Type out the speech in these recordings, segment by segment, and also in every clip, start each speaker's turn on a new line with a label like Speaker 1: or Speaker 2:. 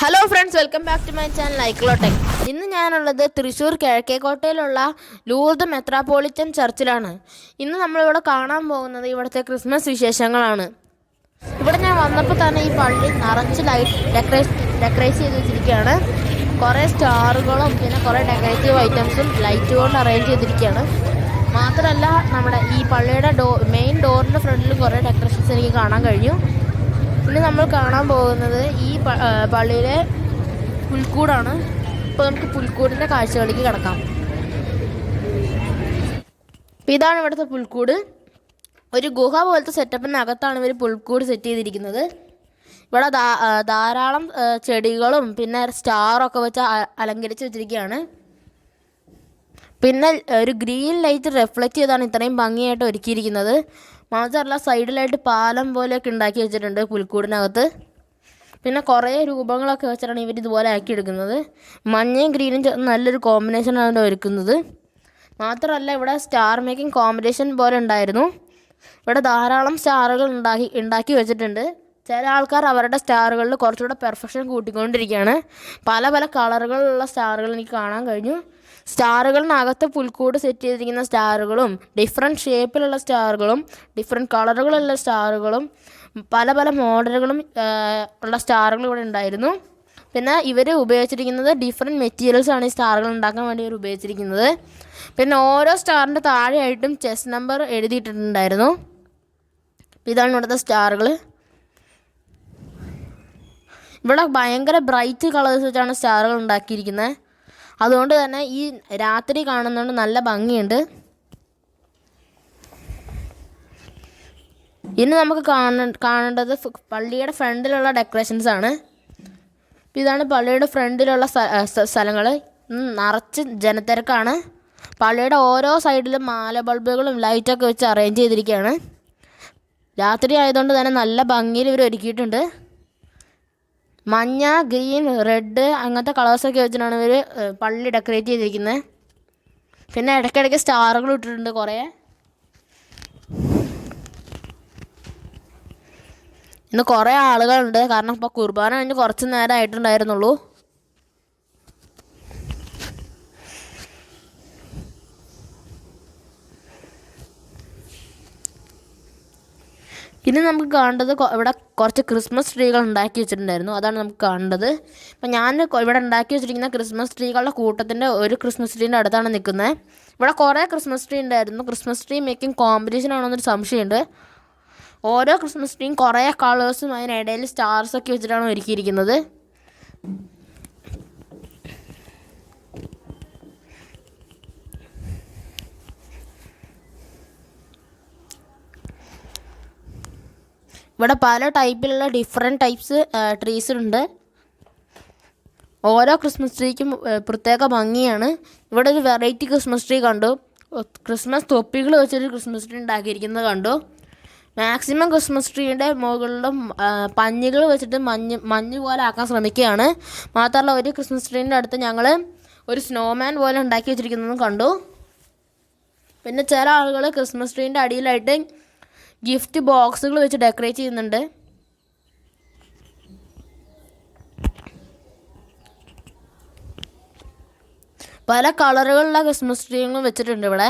Speaker 1: Hello friends welcome back to my channel ലൈക്ലോടെക് ഇന്ന് ഞാനുള്ളത് Thrissur കിഴക്കേക്കോട്ടയിലുള്ള Lourdes മെത്രാപ്പോളിറ്റൻ ചർച്ചിലാണ്. ഇന്ന് നമ്മളിവിടെ കാണാൻ പോകുന്നത് ഇവിടുത്തെ ക്രിസ്മസ് വിശേഷങ്ങളാണ്. ഇവിടെ ഞാൻ വന്നപ്പോൾ തന്നെ ഈ പള്ളി നിറച്ച് ലൈറ്റ് ഡെക്കറേറ്റ് ഡെക്കറേറ്റ് ചെയ്ത് വെച്ചിരിക്കുകയാണ്. കുറേ സ്റ്റാറുകളും പിന്നെ കുറേ ഡെക്കറേറ്റീവ് ഐറ്റംസും ലൈറ്റ് കൊണ്ട് അറേഞ്ച് ചെയ്തിരിക്കുകയാണ്. മാത്രമല്ല നമ്മുടെ ഈ പള്ളിയുടെ ഡോ മെയിൻ ഡോറിന്റെ ഫ്രണ്ടിലും കുറേ ഡെക്കറേഷൻസ് എനിക്ക് കാണാൻ കഴിഞ്ഞു. ഇന്ന് നമ്മൾ കാണാൻ പോകുന്നത് ഈ പള്ളിയിലെ പുൽക്കൂടാണ്. ഇപ്പൊ നമുക്ക് പുൽക്കൂടിന്റെ കാഴ്ചകളിലേക്ക് കിടക്കാം. ഇതാണ് ഇവിടുത്തെ പുൽക്കൂട്. ഒരു ഗുഹ പോലത്തെ സെറ്റപ്പിനകത്താണ് ഇവർ പുൽക്കൂട് സെറ്റ് ചെയ്തിരിക്കുന്നത്. ഇവിടെ ധാരാളം ചെടികളും പിന്നെ സ്റ്റാറൊക്കെ വെച്ച് അലങ്കരിച്ച് വെച്ചിരിക്കുകയാണ്. പിന്നെ ഒരു ഗ്രീൻ ലൈറ്റ് റിഫ്ലക്റ്റ് ചെയ്താണ് ഇത്രയും ഭംഗിയായിട്ട് ഒരുക്കിയിരിക്കുന്നത്. മാത്രമല്ല സൈഡിലായിട്ട് പാലം പോലെയൊക്കെ ഉണ്ടാക്കി വെച്ചിട്ടുണ്ട് പുൽക്കൂടിനകത്ത്. പിന്നെ കുറേ രൂപങ്ങളൊക്കെ വെച്ചിട്ടാണ് ഇവർ ഇതുപോലെ ആക്കി എടുക്കുന്നത് മഞ്ഞയും ഗ്രീനും നല്ലൊരു കോമ്പിനേഷനാണ് ഒരുക്കുന്നത്. മാത്രമല്ല ഇവിടെ സ്റ്റാർ മേക്കിംഗ് കോമ്പിനേഷൻ പോലെ ഉണ്ടായിരുന്നു. ഇവിടെ ധാരാളം സ്റ്റാറുകൾ ഉണ്ടാക്കി ഉണ്ടാക്കി വെച്ചിട്ടുണ്ട്. ചില ആൾക്കാർ അവരുടെ സ്റ്റാറുകളിൽ കുറച്ചുകൂടെ പെർഫെക്ഷൻ കൂട്ടിക്കൊണ്ടിരിക്കുകയാണ്. പല പല കളറുകളുള്ള സ്റ്റാറുകൾ എനിക്ക് കാണാൻ കഴിഞ്ഞു. സ്റ്റാറുകളിനകത്ത് പുൽക്കൂട് സെറ്റ് ചെയ്തിരിക്കുന്ന സ്റ്റാറുകളും ഡിഫറെന്റ് ഷേപ്പിലുള്ള സ്റ്റാറുകളും ഡിഫറെന്റ് കളറുകളുള്ള സ്റ്റാറുകളും പല പല മോഡലുകളും ഉള്ള സ്റ്റാറുകൾ ഇവിടെ ഉണ്ടായിരുന്നു. പിന്നെ ഇവർ ഉപയോഗിച്ചിരിക്കുന്നത് ഡിഫറെന്റ് മെറ്റീരിയൽസ് ആണ് ഈ സ്റ്റാറുകൾ ഉണ്ടാക്കാൻ വേണ്ടി ഇവർ ഉപയോഗിച്ചിരിക്കുന്നത്. പിന്നെ ഓരോ സ്റ്റാറിന്റെ താഴെയായിട്ടും ചെസ് നമ്പർ എഴുതിയിട്ടുണ്ടായിരുന്നു. ഇതാണ് ഇവിടുത്തെ സ്റ്റാറുകൾ ഇവിടെ ഭയങ്കര ബ്രൈറ്റ് കളേഴ്സ് വെച്ചാണ് സ്റ്റാറുകൾ ഉണ്ടാക്കിയിരിക്കുന്നത്. അതുകൊണ്ട് തന്നെ ഈ രാത്രി കാണുന്നതുകൊണ്ട് നല്ല ഭംഗിയുണ്ട്. ഇനി നമുക്ക് കാണ കാണേണ്ടത് പള്ളിയുടെ ഫ്രണ്ടിലുള്ള ഡെക്കറേഷൻസ് ആണ്. ഇതാണ് പള്ളിയുടെ ഫ്രണ്ടിലുള്ള സ്ഥലങ്ങൾ നിറച്ച് ജനത്തിരക്കാണ്. പള്ളിയുടെ ഓരോ സൈഡിലും മാല ബൾബുകളും ലൈറ്റൊക്കെ വെച്ച് അറേഞ്ച് ചെയ്തിരിക്കുകയാണ് രാത്രി ആയതുകൊണ്ട് തന്നെ നല്ല ഭംഗിയിൽ ഇവർ ഒരുക്കിയിട്ടുണ്ട്. മഞ്ഞ ഗ്രീൻ റെഡ് അങ്ങനത്തെ കളേഴ്സൊക്കെ വെച്ചിട്ടാണ് ഇവർ പള്ളി ഡെക്കറേറ്റ് ചെയ്തിരിക്കുന്നത് പിന്നെ ഇടയ്ക്കിടയ്ക്ക് സ്റ്റാറുകൾ ഇട്ടിട്ടുണ്ട് കുറേ. ഇന്ന് കുറേ ആളുകളുണ്ട്. കാരണം ഇപ്പോൾ കുർബാന കഴിഞ്ഞ് കുറച്ച് നേരം ആയിട്ടുണ്ടായിരുന്നുള്ളൂ ഇനി നമുക്ക് കാണേണ്ടത് ഇവിടെ കുറച്ച് ക്രിസ്മസ് ട്രീകൾ ഉണ്ടാക്കി വെച്ചിട്ടുണ്ടായിരുന്നു. അതാണ് നമുക്ക് കാണേണ്ടത്. അപ്പം ഞാൻ ഇവിടെ ഉണ്ടാക്കി വെച്ചിരിക്കുന്ന ക്രിസ്മസ് ട്രീകളുടെ കൂട്ടത്തിന്റെ ഒരു ക്രിസ്മസ് ട്രീന്റെ അടുത്താണ് നിൽക്കുന്നത്. ഇവിടെ കുറേ ക്രിസ്മസ് ട്രീ ഉണ്ടായിരുന്നു. ക്രിസ്മസ് ട്രീ മേക്കിംഗ് കോമ്പറ്റീഷൻ ആണോന്നൊരു സംശയമുണ്ട്. ഓരോ ക്രിസ്മസ് ട്രീയും കുറേ കളേഴ്സും അതിനിടയിൽ സ്റ്റാർസൊക്കെ വെച്ചിട്ടാണ് ഒരുക്കിയിരിക്കുന്നത്. ഇവിടെ പല ടൈപ്പിലുള്ള ഡിഫറെന്റ് ടൈപ്സ് ട്രീസ് ഉണ്ട് ഓരോ ക്രിസ്മസ് ട്രീക്കും പ്രത്യേക ഭംഗിയാണ്. ഇവിടെ ഒരു വെറൈറ്റി ക്രിസ്മസ് ട്രീ കണ്ടു. ക്രിസ്മസ് തൊപ്പികൾ വെച്ചൊരു ക്രിസ്മസ് ട്രീ ഉണ്ടാക്കിയിരിക്കുന്നത് കണ്ടു. മാക്സിമം ക്രിസ്മസ് ട്രീയുടെ മുകളിലും പഞ്ഞികൾ വെച്ചിട്ട് മഞ്ഞ് മഞ്ഞ് പോലെ ആക്കാൻ ശ്രമിക്കുകയാണ്. മാത്രമല്ല ഒരു ക്രിസ്മസ് ട്രീന്റെ അടുത്ത് ഞങ്ങൾ ഒരു സ്നോമാൻ പോലെ ഉണ്ടാക്കി വെച്ചിരിക്കുന്നതും കണ്ടു. പിന്നെ ചില ആളുകൾ ക്രിസ്മസ് ട്രീന്റെ അടിയിലായിട്ട് ഗിഫ്റ്റ് ബോക്സുകൾ വെച്ച് ഡെക്കറേറ്റ് ചെയ്യുന്നുണ്ട്. പല കളറുകളിലുള്ള ക്രിസ്മസ് ട്രീകളും വെച്ചിട്ടുണ്ട് ഇവിടെ.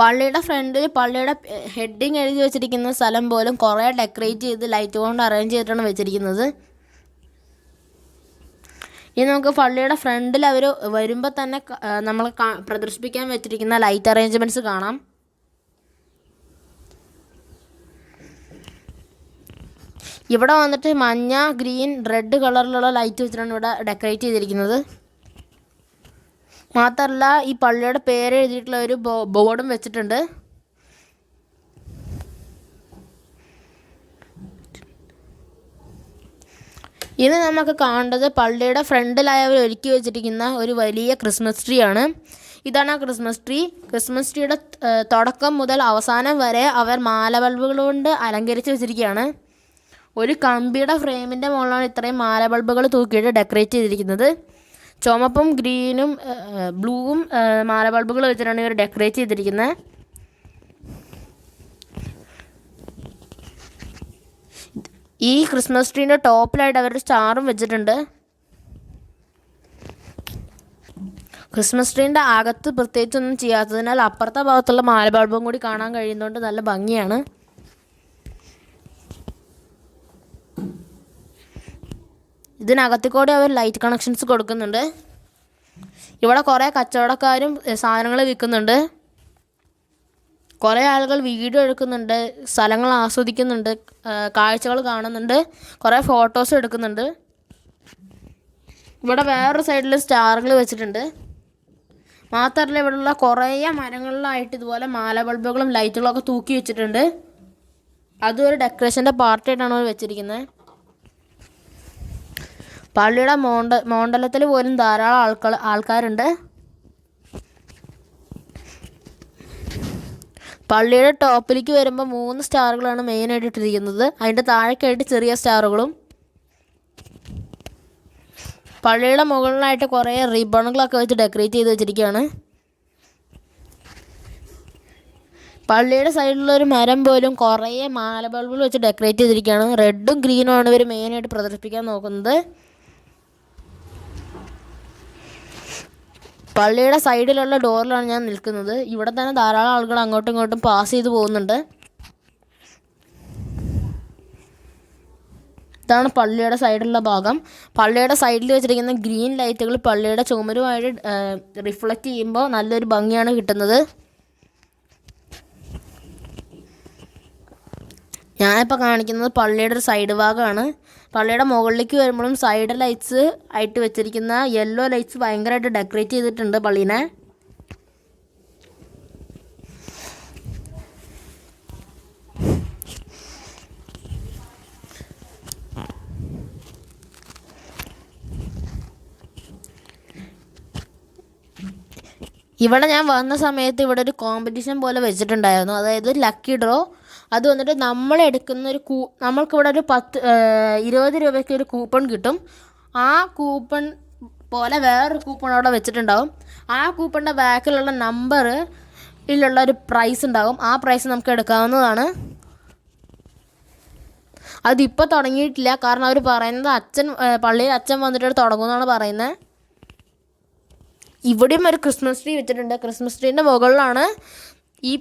Speaker 1: പള്ളിയുടെ ഫ്രണ്ടിൽ പള്ളിയുടെ ഹെഡിങ് എഴുതി വെച്ചിരിക്കുന്ന സ്ഥലം പോലും കുറേ ഡെക്കറേറ്റ് ചെയ്ത് ലൈറ്റ് കൊണ്ട് അറേഞ്ച് ചെയ്തിട്ടാണ് വെച്ചിരിക്കുന്നത്. ഇനി നമുക്ക് പള്ളിയുടെ ഫ്രണ്ടിൽ അവർ വരുമ്പോൾ തന്നെ നമ്മൾ പ്രദർശിപ്പിക്കാൻ വെച്ചിരിക്കുന്ന ലൈറ്റ് അറേഞ്ച്മെന്റ്സ് കാണാം. ഇവിടെ വന്നിട്ട് മഞ്ഞ ഗ്രീൻ റെഡ് കളറിലുള്ള ലൈറ്റ് വെച്ചിട്ടാണ് ഇവിടെ ഡെക്കറേറ്റ് ചെയ്തിരിക്കുന്നത്. മാത്രമല്ല ഈ പള്ളിയുടെ പേര് എഴുതിയിട്ടുള്ള ഒരു ബോർഡും വെച്ചിട്ടുണ്ട്. ഇനി നമുക്ക് കാണേണ്ടത് പള്ളിയുടെ ഫ്രണ്ടിലായി അവർ ഒരുക്കി വെച്ചിരിക്കുന്ന ഒരു വലിയ ക്രിസ്മസ് ട്രീ ആണ്. ഇതാണ് ആ ക്രിസ്മസ് ട്രീ ക്രിസ്മസ് ട്രീയുടെ തുടക്കം മുതൽ അവസാനം വരെ അവർ മാല ബൾബുകൾ കൊണ്ട് അലങ്കരിച്ച് വെച്ചിരിക്കുകയാണ്. ഒരു കമ്പിയുടെ ഫ്രെയിമിന്റെ മുകളിലാണ് ഇത്രയും മാല ബൾബുകൾ തൂക്കിയിട്ട് ഡെക്കറേറ്റ് ചെയ്തിരിക്കുന്നത്. ചുമപ്പും ഗ്രീനും ബ്ലൂവും മാല ബൾബുകൾ വെച്ചിട്ടാണ് ഇവർ ഡെക്കറേറ്റ് ചെയ്തിരിക്കുന്നത്. ഈ ക്രിസ്മസ് ട്രീന്റെ ടോപ്പിലായിട്ട് അവർ സ്റ്റാറും വെച്ചിട്ടുണ്ട്. ക്രിസ്മസ് ട്രീന്റെ അകത്ത് പ്രത്യേകിച്ചൊന്നും ചെയ്യാത്തതിനാൽ അപ്പുറത്തെ ഭാഗത്തുള്ള മാല ബൾബും കൂടി കാണാൻ കഴിയുന്നതുകൊണ്ട് നല്ല ഭംഗിയാണ്. ഇതിനകത്തിൽ കൂടി അവർ ലൈറ്റ് കണക്ഷൻസ് കൊടുക്കുന്നുണ്ട്. ഇവിടെ കുറേ കച്ചവടക്കാരും സാധനങ്ങൾ വിൽക്കുന്നുണ്ട്. കുറേ ആളുകൾ വീഡിയോ എടുക്കുന്നുണ്ട് സ്ഥലങ്ങൾ ആസ്വദിക്കുന്നുണ്ട് കാഴ്ചകൾ കാണുന്നുണ്ട് കുറേ ഫോട്ടോസ് എടുക്കുന്നുണ്ട്. ഇവിടെ വേറൊരു സൈഡിൽ സ്റ്റാറുകൾ വെച്ചിട്ടുണ്ട്. മാത്രമല്ല ഇവിടെയുള്ള കുറേ മരങ്ങളിലായിട്ട് ഇതുപോലെ മാല ബൾബുകളും ലൈറ്റുകളൊക്കെ തൂക്കി വെച്ചിട്ടുണ്ട്. അതും ഒരു ഡെക്കറേഷന്റെ പാർട്ടായിട്ടാണ് അവർ വെച്ചിരിക്കുന്നത് പള്ളിയുടെ മോണ്ട മോണ്ടലത്തിൽ പോലും ധാരാളം ആൾക്കാർ ആൾക്കാരുണ്ട്. പള്ളിയുടെ ടോപ്പിലേക്ക് വരുമ്പോൾ മൂന്ന് സ്റ്റാറുകളാണ് മെയിനായിട്ട് ഇട്ടിരിക്കുന്നത്. അതിന്റെ താഴേക്കായിട്ട് ചെറിയ സ്റ്റാറുകളും. പള്ളിയുടെ മുകളിലായിട്ട് കുറേ റിബണുകളൊക്കെ വെച്ച് ഡെക്കറേറ്റ് ചെയ്ത് വെച്ചിരിക്കുകയാണ് പള്ളിയുടെ ഒരു മരം പോലും കുറേ മാല ബൾബുകൾ വെച്ച് ഡെക്കറേറ്റ് ചെയ്തിരിക്കുകയാണ് റെഡും ഗ്രീനും ആണ് ഇവർ മെയിനായിട്ട് പ്രദർശിപ്പിക്കാൻ നോക്കുന്നത്. പള്ളിയുടെ സൈഡിലുള്ള ഡോറിലാണ് ഞാൻ നിൽക്കുന്നത്. ഇവിടെ തന്നെ ധാരാളം ആളുകൾ അങ്ങോട്ടും ഇങ്ങോട്ടും പാസ് ചെയ്ത് പോകുന്നുണ്ട്. ഇതാണ് പള്ളിയുടെ സൈഡിലുള്ള ഭാഗം. പള്ളിയുടെ സൈഡിൽ വെച്ചിരിക്കുന്ന ഗ്രീൻ ലൈറ്റുകൾ പള്ളിയുടെ ചുമരുമായിട്ട് റിഫ്ലക്റ്റ് ചെയ്യുമ്പോൾ നല്ലൊരു ഭംഗിയാണ് കിട്ടുന്നത്. ഞാനിപ്പോൾ കാണിക്കുന്നത് പള്ളിയുടെ ഒരു സൈഡ് ഭാഗമാണ് പള്ളിയുടെ മുകളിലേക്ക് വരുമ്പോഴും സൈഡ് ലൈറ്റ്സ് ആയിട്ട് വെച്ചിരിക്കുന്ന യെല്ലോ ലൈറ്റ്സ് ഭയങ്കരമായിട്ട് ഡെക്കറേറ്റ് ചെയ്തിട്ടുണ്ട് പള്ളീനെ. ഇവിടെ ഞാൻ വന്ന സമയത്ത് ഇവിടെ ഒരു കോമ്പറ്റീഷൻ പോലെ വെച്ചിട്ടുണ്ടായിരുന്നു. അതായത് ലക്കി ഡ്രോ അത് വന്നിട്ട് നമ്മൾ എടുക്കുന്ന ഒരു കൂ നമ്മൾക്കിവിടെ ഒരു പത്ത് ഇരുപത് രൂപയ്ക്ക് ഒരു കൂപ്പൺ കിട്ടും. ആ കൂപ്പൺ പോലെ വേറൊരു കൂപ്പൺ അവിടെ വെച്ചിട്ടുണ്ടാവും. ആ കൂപ്പണിന്റെ ബാക്കിലുള്ള നമ്പർ ഇല്ലുള്ള ഒരു പ്രൈസ് ഉണ്ടാകും ആ പ്രൈസ് നമുക്ക് എടുക്കാവുന്നതാണ്. അതിപ്പോൾ തുടങ്ങിയിട്ടില്ല. കാരണം അവർ പറയുന്നത് അച്ഛൻ പള്ളിയിൽ അച്ഛൻ വന്നിട്ട് തുടങ്ങുമെന്നാണ് പറയുന്നത് ഇവിടെയും ഒരു ക്രിസ്മസ് ട്രീ വെച്ചിട്ടുണ്ട്. ക്രിസ്മസ് ട്രീന്റെ മുകളിലാണ് ഈ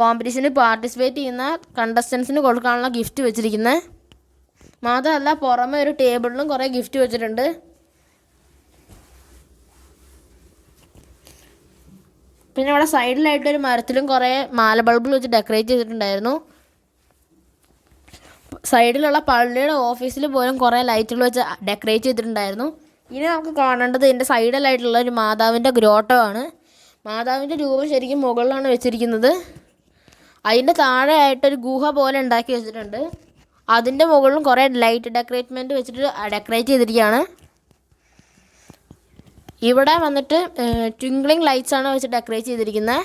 Speaker 1: കോമ്പറ്റീഷന് പാർട്ടിസിപ്പേറ്റ് ചെയ്യുന്ന കണ്ടസ്റ്റൻസിന് കൊടുക്കാനുള്ള ഗിഫ്റ്റ് വെച്ചിരിക്കുന്നത് മാത്രമല്ല പുറമെ ഒരു ടേബിളിലും കുറേ ഗിഫ്റ്റ് വെച്ചിട്ടുണ്ട്. പിന്നെ ഇവിടെ സൈഡിലായിട്ട് ഒരു മരത്തിലും കുറേ മാല ബൾബിൽ വെച്ച് ഡെക്കറേറ്റ് ചെയ്തിട്ടുണ്ടായിരുന്നു. സൈഡിലുള്ള പള്ളിയുടെ ഓഫീസിൽ പോലും കുറേ ലൈറ്റുകൾ വെച്ച് ഡെക്കറേറ്റ് ചെയ്തിട്ടുണ്ടായിരുന്നു. ഇനി നമുക്ക് കാണേണ്ടത് ഇതിന്റെ സൈഡിലായിട്ടുള്ള ഒരു മാതാവിന്റെ ഗ്രോട്ടോ ആണ്. മാതാവിന്റെ രൂപം ശരിക്കും മുകളിലാണ് വെച്ചിരിക്കുന്നത്. അതിന്റെ താഴെയായിട്ടൊരു ഗുഹ പോലെ ഉണ്ടാക്കി വെച്ചിട്ടുണ്ട്. അതിന്റെ മുകളിലും കുറേ ലൈറ്റ് ഡെക്കറേറ്റ്മെന്റ് വെച്ചിട്ട് ഡെക്കറേറ്റ് ചെയ്തിരിക്കുകയാണ്. ഇവിടെ വന്നിട്ട് ട്വിങ്ക്ലിംഗ് ലൈറ്റ്സ് ആണ് വെച്ച് ഡെക്കറേറ്റ് ചെയ്തിരിക്കുന്നത്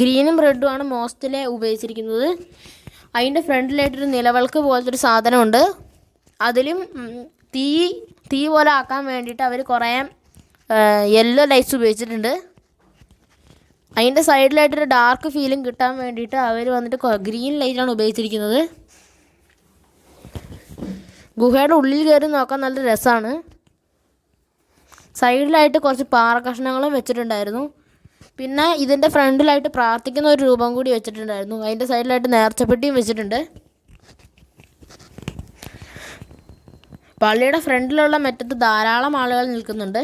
Speaker 1: ഗ്രീനും റെഡും ആണ് മോസ്റ്റിലെ ഉപയോഗിച്ചിരിക്കുന്നത്. അതിന്റെ ഫ്രണ്ടിലായിട്ടൊരു നിലവിളക്ക് പോലത്തെ ഒരു സാധനമുണ്ട്. അതിലും തീ തീ പോലെ ആക്കാൻ വേണ്ടിയിട്ട് അവർ കുറേ യെല്ലോ ലൈറ്റ്സ് ഉപയോഗിച്ചിട്ടുണ്ട്. അതിന്റെ സൈഡിലായിട്ടൊരു ഡാർക്ക് ഫീലിംഗ് കിട്ടാൻ വേണ്ടിയിട്ട് അവർ വന്നിട്ട് ഗ്രീൻ ലൈറ്റാണ് ഉപയോഗിച്ചിരിക്കുന്നത്. ഗുഹയുടെ ഉള്ളിൽ കയറി നോക്കാൻ നല്ല രസമാണ് സൈഡിലായിട്ട് കുറച്ച് പാറ കഷ്ണങ്ങളും വെച്ചിട്ടുണ്ടായിരുന്നു. പിന്നെ ഇതിന്റെ ഫ്രണ്ടിലായിട്ട് പ്രാർത്ഥിക്കുന്ന ഒരു രൂപം കൂടി വെച്ചിട്ടുണ്ടായിരുന്നു. അതിന്റെ സൈഡിലായിട്ട് നേർച്ചപ്പെട്ടിയും വെച്ചിട്ടുണ്ട്. പള്ളിയുടെ ഫ്രണ്ടിലുള്ള മറ്റത്ത് ധാരാളം ആളുകൾ നിൽക്കുന്നുണ്ട്.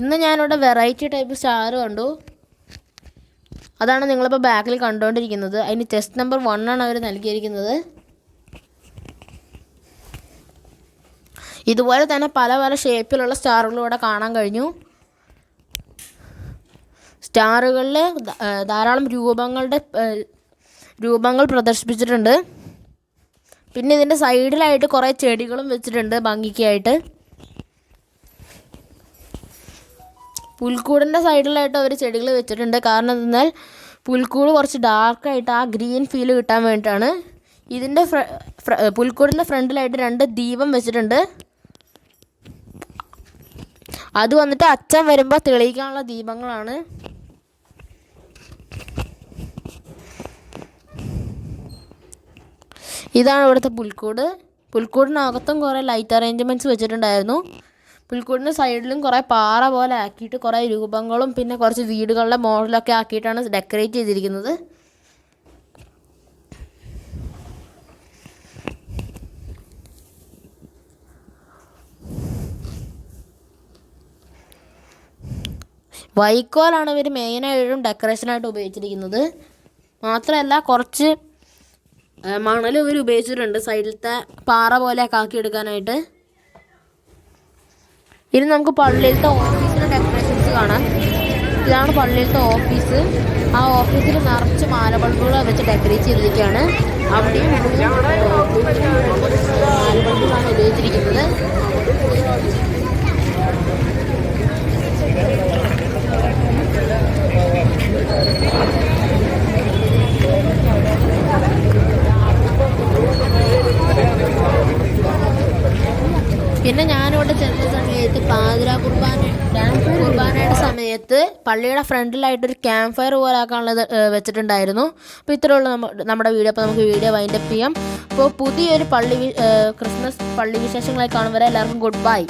Speaker 1: ഇന്ന് ഞാനിവിടെ വെറൈറ്റി ടൈപ്പ് സ്റ്റാർ കണ്ടു. അതാണ് നിങ്ങളിപ്പോൾ ബാക്കിൽ കണ്ടുകൊണ്ടിരിക്കുന്നത് അതിന് ടെസ്റ്റ് നമ്പർ വൺ ആണ് അവർ നൽകിയിരിക്കുന്നത്. ഇതുപോലെ തന്നെ പല പല ഷേപ്പിലുള്ള സ്റ്റാറുകൾ ഇവിടെ കാണാൻ കഴിഞ്ഞു. സ്റ്റാറുകളിൽ ധാരാളം രൂപങ്ങളുടെ രൂപങ്ങൾ പ്രദർശിപ്പിച്ചിട്ടുണ്ട്. പിന്നെ ഇതിന്റെ സൈഡിലായിട്ട് കുറേ ചെടികളും വെച്ചിട്ടുണ്ട് ഭംഗിക്കായിട്ട്. പുൽക്കൂടിന്റെ സൈഡിലായിട്ട് അവർ ചെടികൾ വെച്ചിട്ടുണ്ട്. കാരണം എന്തെന്നാൽ പുൽക്കൂട് കുറച്ച് ഡാർക്കായിട്ട് ആ ഗ്രീൻ ഫീൽ കിട്ടാൻ വേണ്ടിയിട്ടാണ്. ഇതിന്റെ പുൽക്കൂടിന്റെ ഫ്രണ്ടിലായിട്ട് രണ്ട് ദീപം വെച്ചിട്ടുണ്ട്. അത് വന്നിട്ട് അച്ഛൻ വരുമ്പോൾ തെളിയിക്കാനുള്ള ദീപങ്ങളാണ്. ഇതാണ് ഇവിടുത്തെ പുൽക്കൂട്. പുൽക്കൂടിനകത്തും കുറേ ലൈറ്റ് അറേഞ്ച്മെന്റ്സ് വെച്ചിട്ടുണ്ടായിരുന്നു. പുൽക്കൂടിന്റെ സൈഡിലും കുറേ പാറ പോലെ ആക്കിയിട്ട് കുറേ രൂപങ്ങളും പിന്നെ കുറച്ച് വീടുകളുടെ മോഡലൊക്കെ ആക്കിയിട്ടാണ് ഡെക്കറേറ്റ് ചെയ്തിരിക്കുന്നത്. വൈക്കോലാണ് ഇവർ മെയിനായിട്ടും ഡെക്കറേഷനായിട്ട് ഉപയോഗിച്ചിരിക്കുന്നത്. മാത്രമല്ല കുറച്ച് മണലും ഇവർ ഉപയോഗിച്ചിട്ടുണ്ട് സൈഡിലത്തെ പാറ പോലെയൊക്കെ ആക്കിയെടുക്കാനായിട്ട്. ഇനി നമുക്ക് പള്ളിയിലത്തെ ഓഫീസിലെ ഡെക്കറേഷൻസ് കാണാം. ഇതാണ് പള്ളിയിലത്തെ ഓഫീസ്. ആ ഓഫീസിൽ നിറച്ച് മാലബൾബുകൾ വെച്ച് ഡെക്കറേറ്റ് ചെയ്തിരിക്കുകയാണ്. അവിടെയും മാല ബൾബുകളാണ് ഉപയോഗിച്ചിരിക്കുന്നത്. പിന്നെ ഞാനിവിടെ ചെന്ന സമയത്ത് പാതിര കുർബാന കുർബാനയുടെ സമയത്ത് പള്ളിയുടെ ഫ്രണ്ടിലായിട്ടൊരു ക്യാമ്പ് ഫയർ പോലെ വെച്ചിട്ടുണ്ടായിരുന്നു. അപ്പോൾ ഇത്രയുള്ള നമ്മുടെ വീഡിയോ. അപ്പോൾ നമുക്ക് വീഡിയോ വൈൻഡപ്പ് ചെയ്യാം. അപ്പോൾ പുതിയൊരു പള്ളി ക്രിസ്മസ് പള്ളി വിശേഷങ്ങളായി കാണുന്നവരെ വരെ എല്ലാവർക്കും ഗുഡ് ബൈ.